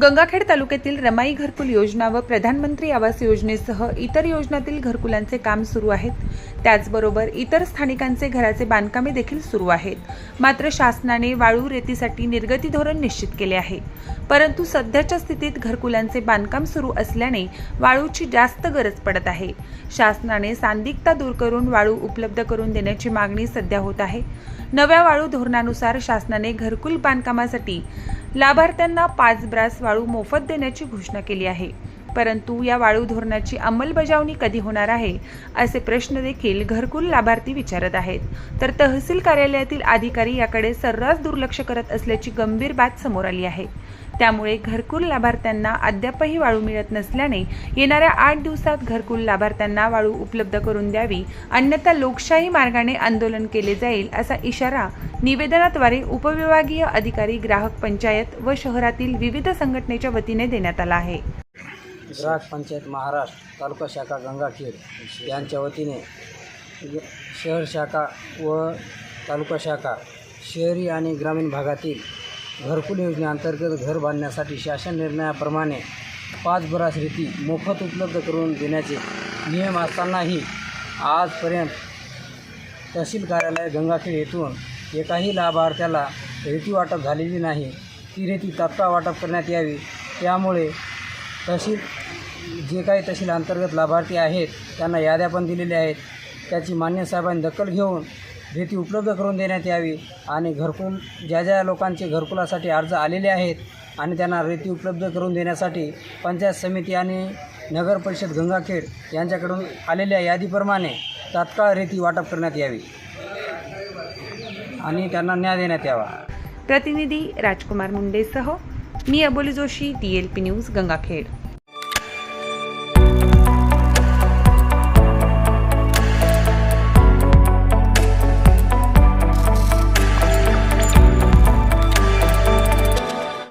गंगाखेड तालुक्यातील रमाई घरकुल योजना व प्रधानमंत्री आवास योजनेसह इतर योजनातील घरकुलांचे काम सुरू आहेत. त्याचबरोबर इतर स्थानिकांचे घराचे बांधकामे देखील सुरू आहेत. मात्र शासनाने वाळू रेतीसाठी निर्गती धोरण निश्चित केले आहे. परंतु सध्याच्या स्थितीत घरकुलांचे बांधकाम सुरू असल्याने वाळूची जास्त गरज पडत आहे. शासनाने सांदिकता दूर करून वाळू उपलब्ध करून देण्याची मागणी सध्या होत आहे. नव्या वाळू धोरणानुसार शासनाने घरकुल बांधकामासाठी लाभार्थ्यांना पाच ब्रास वाळू मोफत देण्याची घोषणा केली आहे. परंतु या वाळू धोरणाची अंमलबजावणी कधी होणार आहे असे प्रश्न देखील घरकुल लाभार्थी विचारत आहेत. तर तहसील कार्यालयातील अधिकारी याकडे सर्रास दुर्लक्ष करत असल्याची गंभीर बात समोर आली आहे. त्यामुळे घरकुल लाभार्थ्यांना अद्यापही वाळू मिळत नसल्याने येणाऱ्या आठ दिवसात घरकुल लाभार्थ्यांना वाळू उपलब्ध करून द्यावी अन्यथा लोकशाही मार्गाने आंदोलन केले जाईल असा इशारा निवेदनाद्वारे उपविभागीय अधिकारी ग्राहक पंचायत व शहरातील विविध संघटनेच्या वतीने देण्यात आला आहे. ग्राहक पंचायत महाराष्ट्र तालुका शाखा गंगाखेड यांच्या वतीने शहर शाखा व तालुका शाखा शहरी आणि ग्रामीण भागातील घरकुल योजनेअंतर्गत घर बांधण्यासाठी शासन निर्णयाप्रमाणे पाच बरास रीती मोफत उपलब्ध करून देण्याचे नियम असतानाही आजपर्यंत तहसील कार्यालय गंगाखेड येथून एकाही लाभार्थ्याला रेती वाटप झालेली नाही. ती रेती तात्काळ वाटप करण्यात यावी. त्यामुळे तहसील जे काही तहसील अंतर्गत लाभार्थी आहेत त्यांना याद्या पण दिलेल्या आहेत. त्याची मान्य साहेबांनी दखल घेऊन रेती उपलब्ध करून देण्यात यावी आणि घरकुल ज्या ज्या लोकांचे घरकुलासाठी अर्ज आलेले आहेत आणि त्यांना रेती उपलब्ध करून देण्यासाठी पंचायत समिती आणि नगर परिषद गंगाखेड यांच्याकडून आलेल्या यादीप्रमाणे तात्काळ रेती वाटप करण्यात यावी आणि त्यांना न्याय देण्यात यावा. प्रतिनिधी राजकुमार मुंडेसह मी Aboli Joshi D L P news Gangakhed.